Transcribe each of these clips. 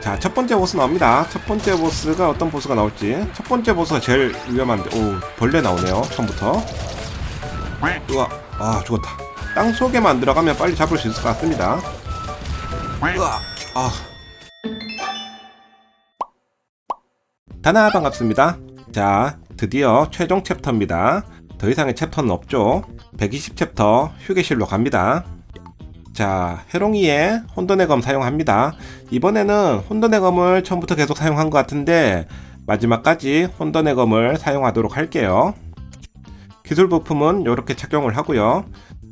자, 첫 번째 보스 나옵니다. 첫 번째 보스가 어떤 보스가 나올지. 첫 번째 보스가 제일 위험한데, 오, 벌레 나오네요. 처음부터. 우와, 아, 죽었다. 땅 속에만 들어가면 빨리 잡을 수 있을 것 같습니다. 우와, 아. 다나 반갑습니다. 자, 드디어 최종 챕터입니다. 더 이상의 챕터는 없죠. 120 챕터 휴게실로 갑니다. 자, 해롱이의 혼돈의 검 사용합니다. 이번에는 혼돈의 검을 처음부터 계속 사용한 것 같은데 마지막까지 혼돈의 검을 사용하도록 할게요. 기술 부품은 이렇게 착용을 하고요.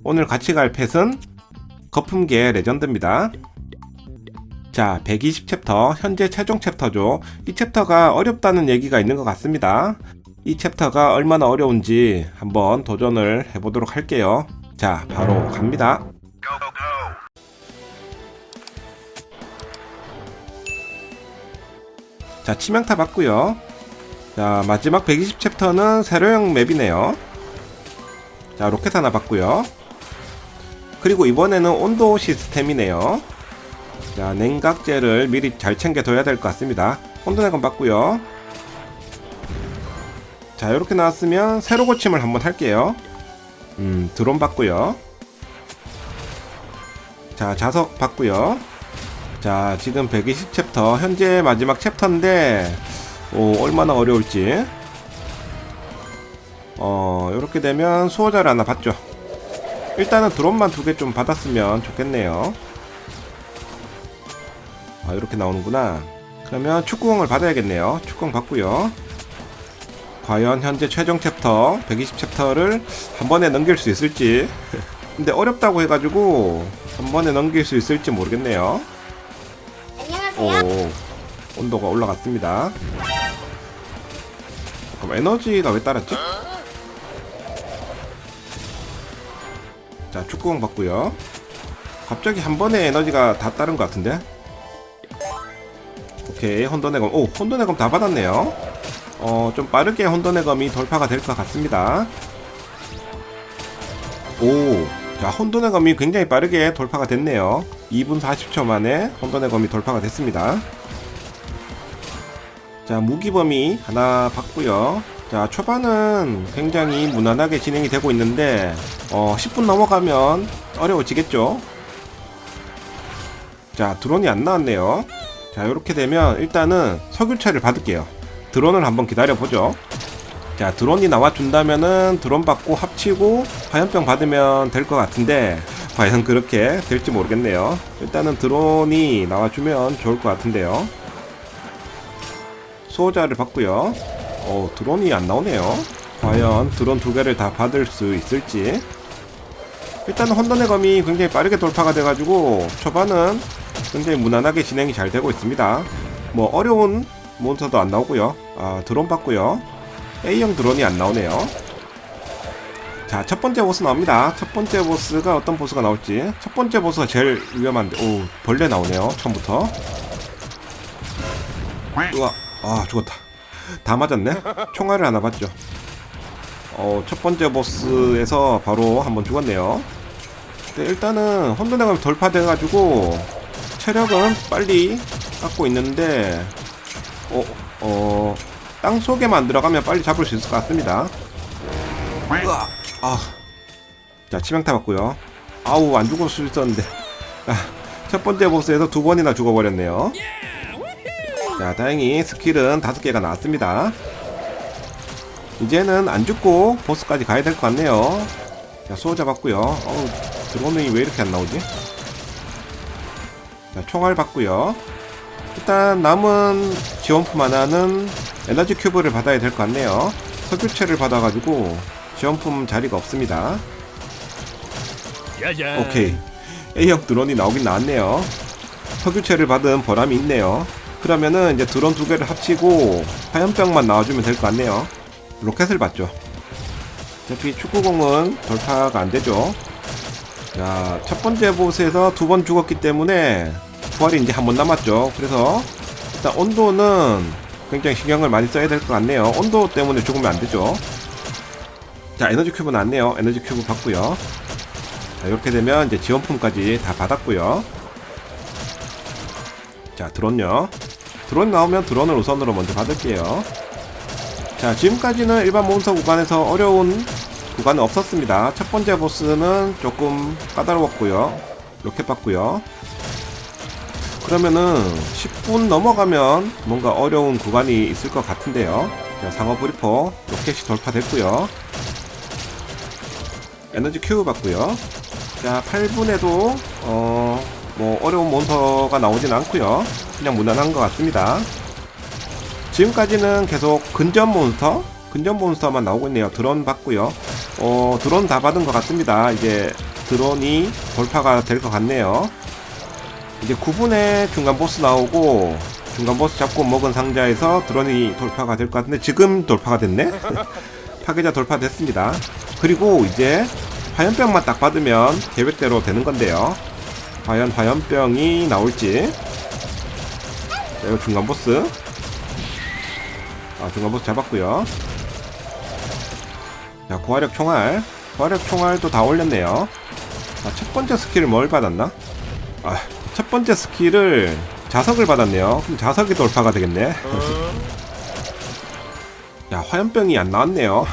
오늘 같이 갈 펫은 거품계 레전드입니다. 자, 120 챕터, 현재 최종 챕터죠. 이 챕터가 어렵다는 얘기가 있는 것 같습니다. 이 챕터가 얼마나 어려운지 한번 도전을 해보도록 할게요. 자, 바로 갑니다. 자, 치명타 받고요. 자, 마지막 120 챕터는 세로형 맵이네요. 자, 로켓 하나 받고요. 그리고 이번에는 온도 시스템이네요. 자, 냉각제를 미리 잘 챙겨둬야 될 것 같습니다. 온도 내건 받고요. 자, 이렇게 나왔으면 새로 고침을 한번 할게요. 음, 드론 받고요. 자, 자석 받고요. 자, 지금 120 챕터, 현재 마지막 챕터인데, 오, 얼마나 어려울지. 어, 이렇게 되면 수호자를 하나 받죠. 일단은 드론만 두 개 좀 받았으면 좋겠네요. 아, 이렇게 나오는구나. 그러면 축구공을 받아야겠네요. 축구공 받고요. 과연 현재 최종 챕터 120 챕터를 한 번에 넘길 수 있을지. 근데 어렵다고 해가지고 한 번에 넘길 수 있을지 모르겠네요. 오, 온도가 올라갔습니다. 그럼 에너지가 왜 따랐지? 자, 축구공 받고요. 갑자기 한 번에 에너지가 다 따른 것 같은데? 오케이, 혼돈의 검. 오, 혼돈의 검 다 받았네요. 어, 좀 빠르게 혼돈의 검이 돌파가 될 것 같습니다. 오, 자, 혼돈의 검이 굉장히 빠르게 돌파가 됐네요. 2분 40초 만에 혼돈의 검이 돌파가 됐습니다. 자, 무기범위 하나 받고요. 자, 초반은 굉장히 무난하게 진행이 되고 있는데, 어, 10분 넘어가면 어려워지겠죠? 자, 드론이 안 나왔네요. 자, 이렇게 되면 일단은 석유차를 받을게요. 드론을 한번 기다려보죠. 자, 드론이 나와준다면은 드론 받고 합치고 화염병 받으면 될 것 같은데, 과연 그렇게 될지 모르겠네요. 일단은 드론이 나와주면 좋을 것 같은데요. 수호자를 받고요. 어, 드론이 안 나오네요. 과연 드론 두 개를 다 받을 수 있을지. 일단 혼돈의 검이 굉장히 빠르게 돌파가 돼가지고 초반은 굉장히 무난하게 진행이 잘 되고 있습니다. 뭐 어려운 몬스터도 안 나오고요. 아, 드론 받고요. A형 드론이 안 나오네요. 자, 첫 번째 보스 나옵니다. 첫 번째 보스가 어떤 보스가 나올지. 첫 번째 보스가 제일 위험한데, 오, 벌레 나오네요. 처음부터. 우와, 아, 죽었다. 다 맞았네? 총알을 하나 받죠. 어, 첫 번째 보스에서 바로 한번 죽었네요. 근데 일단은 혼돈의 돌파돼가지고, 체력은 빨리 깎고 있는데, 어, 어, 땅 속에만 들어가면 빨리 잡을 수 있을 것 같습니다. 으아, 아. 자, 치명타 받고요. 아우, 안 죽을 수 있었는데. 아, 첫 번째 보스에서 두 번이나 죽어버렸네요. 자, 다행히 스킬은 다섯 개가 나왔습니다. 이제는 안 죽고 보스까지 가야 될 것 같네요. 자, 수호자 받고요. 어우, 드론이 왜 이렇게 안 나오지? 자, 총알 받고요. 일단 남은 지원품 하나는 에너지 큐브를 받아야 될 것 같네요. 석유체를 받아가지고 지원품 자리가 없습니다. 오케이. A형 드론이 나오긴 나왔네요. 석유체를 받은 보람이 있네요. 그러면은 이제 드론 두 개를 합치고 화염병만 나와주면 될 것 같네요. 로켓을 받죠. 어차피 축구공은 돌파가 안 되죠. 자, 첫 번째 보스에서 두 번 죽었기 때문에 부활이 이제 한 번 남았죠. 그래서 일단 온도는 굉장히 신경을 많이 써야 될 것 같네요. 온도 때문에 죽으면 안 되죠. 자, 에너지 큐브 나왔네요. 에너지 큐브 받고요. 자, 이렇게 되면 이제 지원품까지 다 받았고요. 자, 드론요. 드론 나오면 드론을 우선으로 먼저 받을게요. 자, 지금까지는 일반 몬스터 구간에서 어려운 구간은 없었습니다. 첫 번째 보스는 조금 까다로웠고요. 로켓 받고요. 그러면은 10분 넘어가면 뭔가 어려운 구간이 있을 것 같은데요. 자, 상어 브리퍼 로켓이 돌파됐고요. 에너지 큐브 받고요. 자, 8분에도 어, 뭐 어려운 몬스터가 나오진 않고요. 그냥 무난한 것 같습니다. 지금까지는 계속 근접 몬스터, 근접 몬스터만 나오고 있네요. 드론 받고요. 어, 드론 다 받은 것 같습니다. 이제 드론이 돌파가 될 것 같네요. 이제 9분에 중간 보스 나오고 중간 보스 잡고 먹은 상자에서 드론이 돌파가 될 것 같은데 지금 돌파가 됐네? 파괴자 돌파됐습니다. 그리고 이제 화염병만 딱 받으면 계획대로 되는 건데요. 과연 화염병이 나올지. 자, 이거 중간 보스. 아, 중간 보스 잡았고요. 자, 고화력 총알. 고화력 총알도 다 올렸네요. 자, 첫 번째 스킬을 뭘 받았나? 아, 첫 번째 스킬을 자석을 받았네요. 그럼 자석이 돌파가 되겠네. 야, 화염병이 안 나왔네요.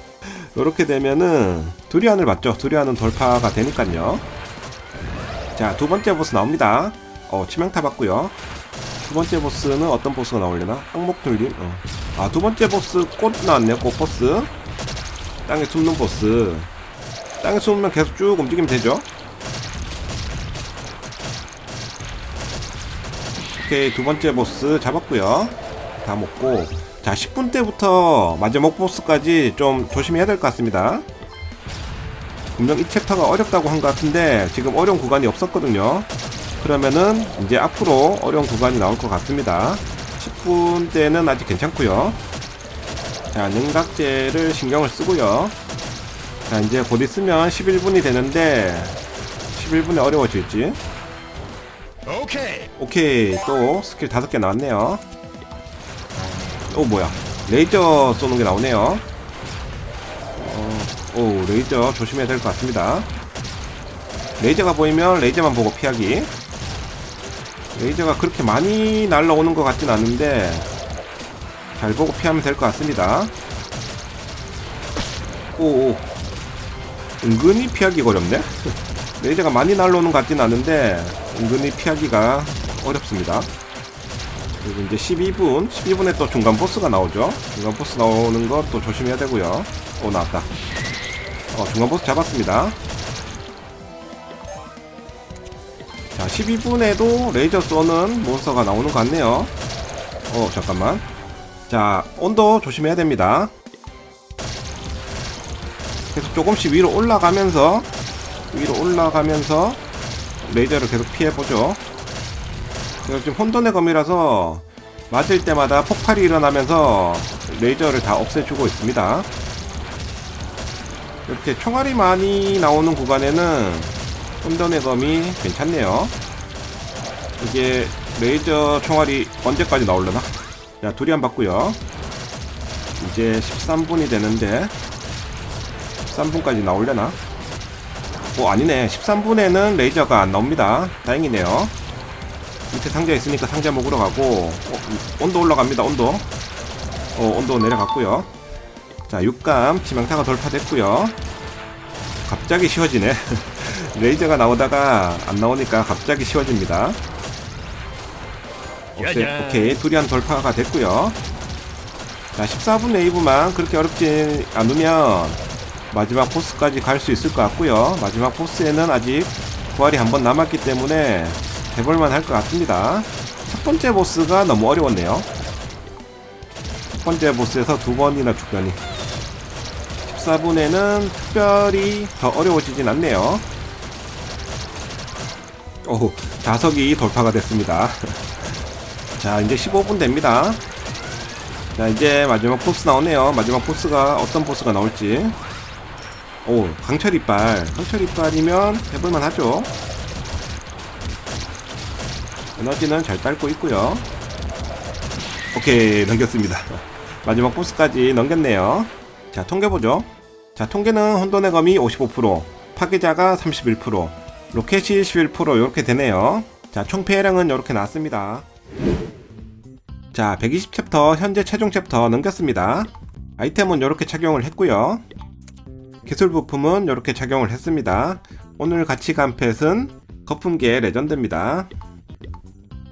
이렇게 되면은 두리안을 받죠. 두리안은 돌파가 되니까요. 자, 두 번째 보스 나옵니다. 어, 치명타 받고요. 두 번째 보스는 어떤 보스가 나오려나? 항목 돌림. 어. 아, 두 번째 보스 꽃 나왔네요. 꽃 보스. 땅에 숨는 보스. 땅에 숨으면 계속 쭉 움직이면 되죠. 오케이, 두 번째 보스 잡았고요. 다 먹고. 자, 10분 때부터 마지막 보스까지 좀 조심해야 될 것 같습니다. 분명 이 챕터가 어렵다고 한 것 같은데 지금 어려운 구간이 없었거든요. 그러면은 이제 앞으로 어려운 구간이 나올 것 같습니다. 10분 때는 아직 괜찮고요. 자, 능각제를 신경을 쓰고요. 자, 이제 곧 있으면 11분이 되는데 11분에 어려워질지. Okay. 오케이, 또 스킬 5개 나왔네요. 오, 뭐야. 레이저 쏘는 게 나오네요. 어, 오, 레이저 조심해야 될 것 같습니다. 레이저가 보이면 레이저만 보고 피하기. 레이저가 그렇게 많이 날라오는 것 같진 않은데, 잘 보고 피하면 될 것 같습니다. 오, 오. 은근히 피하기가 어렵네? 레이저가 많이 날라오는 것 같진 않은데, 은근히 피하기가 어렵습니다. 그리고 이제 12분, 12분에 또 중간 보스가 나오죠. 중간 보스 나오는 것또 조심해야 되고요. 오 나왔다. 어, 중간 보스 잡았습니다. 자, 12분에도 레이저 쏘는 몬스터가 나오는 것 같네요. 어, 잠깐만. 자, 온도 조심해야 됩니다. 계속 조금씩 위로 올라가면서 위로 올라가면서 레이저를 계속 피해보죠. 제가 지금 혼돈의 검이라서 맞을 때마다 폭발이 일어나면서 레이저를 다 없애주고 있습니다. 이렇게 총알이 많이 나오는 구간에는 혼돈의 검이 괜찮네요. 이게 레이저 총알이 언제까지 나올려나? 자, 두리안 받고요. 이제 13분이 되는데 13분까지 나올려나? 오 아니네. 13분에는 레이저가 안 나옵니다. 다행이네요. 밑에 상자 있으니까 상자 먹으러 가고 어, 온도 올라갑니다 온도. 어 온도 내려갔고요. 자 6감 치명타가 돌파됐고요. 갑자기 쉬워지네. 레이저가 나오다가 안 나오니까 갑자기 쉬워집니다. 오케이, 짜잔. 오케이. 두리안 돌파가 됐고요. 자 14분 웨이브만 그렇게 어렵지 않으면 마지막 보스까지 갈 수 있을 것 같고요. 마지막 보스에는 아직 부활이 한 번 남았기 때문에 해볼만 할 것 같습니다. 첫 번째 보스가 너무 어려웠네요. 첫 번째 보스에서 두 번이나 죽다니. 14분에는 특별히 더 어려워지진 않네요. 오, 자석이 돌파가 됐습니다. 자, 이제 15분 됩니다. 자, 이제 마지막 보스 나오네요. 마지막 보스가 어떤 보스가 나올지. 오, 강철 이빨. 강철 이빨이면 해볼만 하죠. 에너지는 잘 딸고 있고요. 오케이, 넘겼습니다. 마지막 보스까지 넘겼네요. 자, 통계 보죠. 자, 통계는 혼돈의 검이 55%, 파괴자가 31%, 로켓이 11% 이렇게 되네요. 자, 총 피해량은 이렇게 나왔습니다. 자, 120챕터 현재 최종 챕터 넘겼습니다. 아이템은 이렇게 착용을 했고요. 기술 부품은 이렇게 착용을 했습니다. 오늘 같이 간 펫은 거품계 레전드입니다.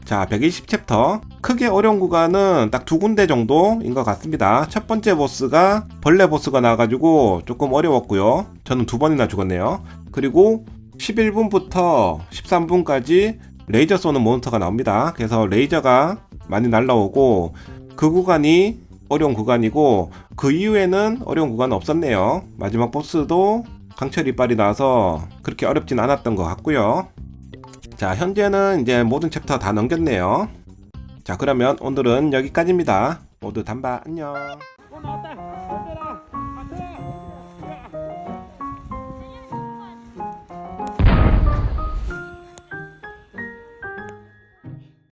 자, 120 챕터. 크게 어려운 구간은 딱 두 군데 정도인 것 같습니다. 첫 번째 보스가 벌레 보스가 나와가지고 조금 어려웠고요. 저는 두 번이나 죽었네요. 그리고 11분부터 13분까지 레이저 쏘는 몬스터가 나옵니다. 그래서 레이저가 많이 날라오고 그 구간이 어려운 구간이고 그 이후에는 어려운 구간은 없었네요. 마지막 보스도 강철 이빨이 나와서 그렇게 어렵진 않았던 것 같고요. 자, 현재는 이제 모든 챕터 다 넘겼네요. 자, 그러면 오늘은 여기까지입니다. 모두 단바 안녕.